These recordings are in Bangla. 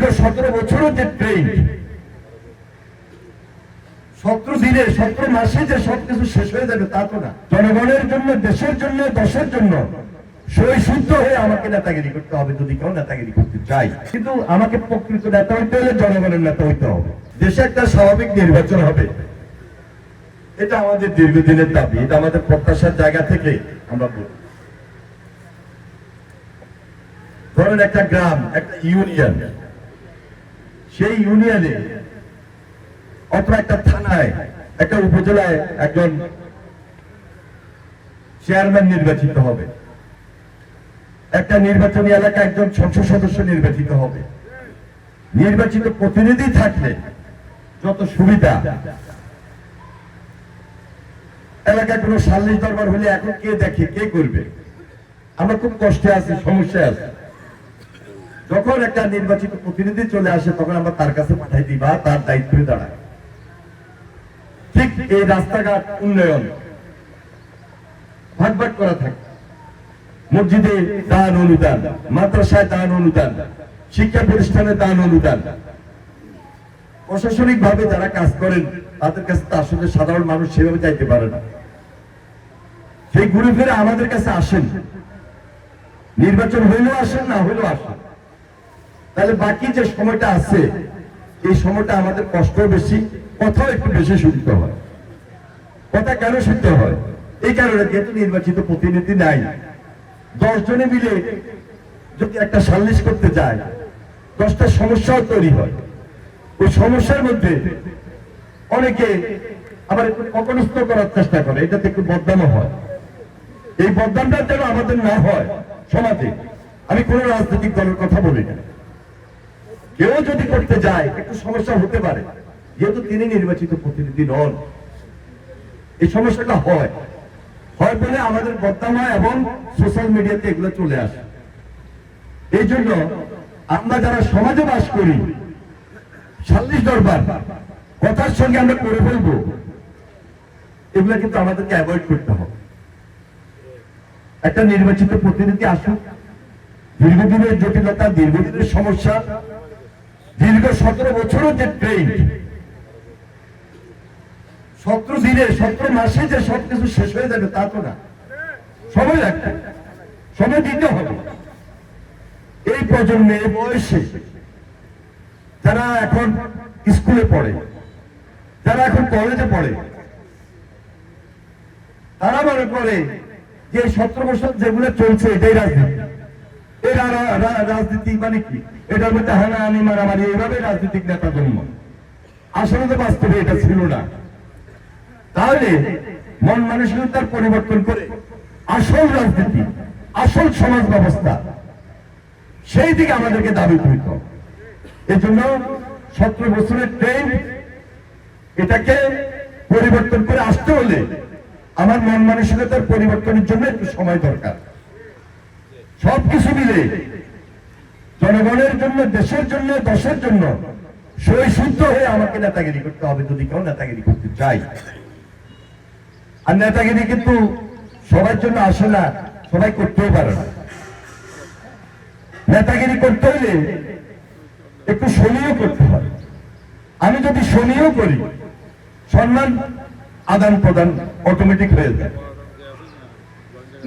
দীর্ঘ সতেরো বছরের যে ট্রেন সতেরো দিনে সতেরো মাসে যে সবকিছু শেষ হয়ে যাবে তা তো না। জনগণের জন্য, দেশের জন্য দেশের জন্য সই শুদ্ধ হয়ে আমাকে নেতাগিরি করতে হবে, যদি কেউ নেতাগিরি করতে চাই কিন্তু আমাকে প্রকৃত নেতা হইতে হলে জনগণের নেতা হইতে হবে। দেশে একটা স্বাভাবিক নির্বাচন হবে। এটা আমাদের দীর্ঘদিনের দাবি, এটা আমাদের প্রত্যাশার জায়গা থেকে আমরা বলি। ধরেন একটা গ্রাম, একটা ইউনিয়ন সেই ইউনিয়নে অথবা একটা থানায়, একটা উপজেলায় একজন চেয়ারম্যান নির্বাচিত হবে। একটা নির্বাচনী এলাকা একজন সংসদ সদস্য নির্বাচিত হবে। নির্বাচিত প্রতিনিধি থাকলে যত সুবিধা। এলাকায় কোনো সাল্লিশ দরবার হলে এখন কে দেখে, কে করবে? আমরা খুব কষ্টে আছি, সমস্যায় আছি। যখন একটা নির্বাচিত প্রতিনিধি চলে আসে, তখন আমরা তার কাছে পাঠাই দিই বা তার দায়িত্বে দাঁড়ায় ঠিক এই রাস্তাঘাট উন্নয়ন ভাগ ভাগ করা থাকে। মসজিদে দান অনুদান, মাদ্রাসায় দান অনুদান, শিক্ষা প্রতিষ্ঠানে দান অনুদান। প্রশাসনিক ভাবে যারা কাজ করেন, তাদের কাছে তো আসলে সাধারণ মানুষ সেভাবে যাইতে পারে না। সেই ঘুরে ফিরে আমাদের কাছে আসেন। নির্বাচন হইলেও আসেন, না হইলেও আসেন। তাহলে বাকি যে সময়টা আছে, এই সময়টা আমাদের কষ্ট বেশি, কথাও একটু বেশি শুনতে হয়। কথা কেন শুনতে হয়? এই কারণে যেহেতু নির্বাচিত প্রতিনিধি নাই দশ জনে মিলে যদি একটা সাল্লিশ করতে যায়, দশটা সমস্যাও তৈরি হয়। ওই সমস্যার মধ্যে অনেকে আবার একটু অপনস্থ করার চেষ্টা করে, এটাতে একটু বদনামও হয়। এই বদনামটা যেন আমাদের না হয় সমাজে, আমি কোন রাজনৈতিক দলের কথা বলি না। কেউ যদি করতে যায়, একটু সমস্যা হতে পারে। যেহেতু তিনি নির্বাচিত প্রতিনিধি নন। এই সমস্যাটা হয়। হয় বলে আমাদের বদনাম হয় এবং সোশ্যাল মিডিয়াতে এগুলো চলে আসে। এই জন্য আমরা যারা সমাজে বাস করি সাল্লিশ দরবার, কথার সঙ্গে আমরা করে ফেলব। এগুলো কিন্তু আমাদেরকে অ্যাভয়েড করতে হবে। একটা নির্বাচিত প্রতিনিধি আসুক, দীর্ঘদিনের জটিলতা, দীর্ঘদিনের সমস্যা দীর্ঘ সতেরো বছরের যে ট্রেন সতেরো দিনে, সতেরো মাসে যে সবকিছু শেষ হয়ে যাবে, তা তো না। সময় লাগবে। সময় দিতে হবে। এই প্রজন্মে এই বয়সে যারা এখন স্কুলে পড়ে, যারা এখন কলেজে পড়ে, তারা মনে করে যে সতেরো বছর যেগুলো চলছে, এটাই রাজনীতি। রা- রাজনীতি মানে কি? এটার মধ্যে হানাহানি মারামারি এইভাবে রাজনৈতিক নেতা জন্ম আসলে তো বাস্তবে এটা ছিল না। তাহলে মন মানসিকতার পরিবর্তন করে আসল রাজনীতি, আসল সমাজ ব্যবস্থা, সেই দিকে আমাদেরকে দাবি করতে জন্য সতেরো বছরের ট্রেন, এটাকে পরিবর্তন করে আসতে হলে আমার মন মানসিকতার পরিবর্তনের জন্য একটু সময় দরকার। সবকিছু মিলে জনগণের জন্য, দেশের জন্য দেশের জন্য সই শুদ্ধ হয়ে আমাকে নেতাগিরি করতে হবে যদি কেউ নেতাগিরি করতে চাই আর নেতাগিরি কিন্তু সবার জন্য আসে না, সবাই করতেও পারে না। নেতাগিরি করতে হলে একটু সনীয় করতে হয়। আমি যদি সনীয় করি, সম্মান আদান প্রদান অটোমেটিক হয়ে যায়।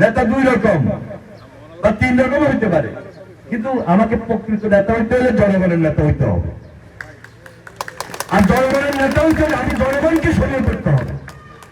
নেতা দুই রকম। বা তিন রকম হইতে পারে। কিন্তু আমাকে প্রকৃত নেতা হইতে হলে জনগণের নেতা হইতে হবে। আর জনগণের নেতা হইতে হলে আমি জনগণকে সরিয়ে করতে হবে।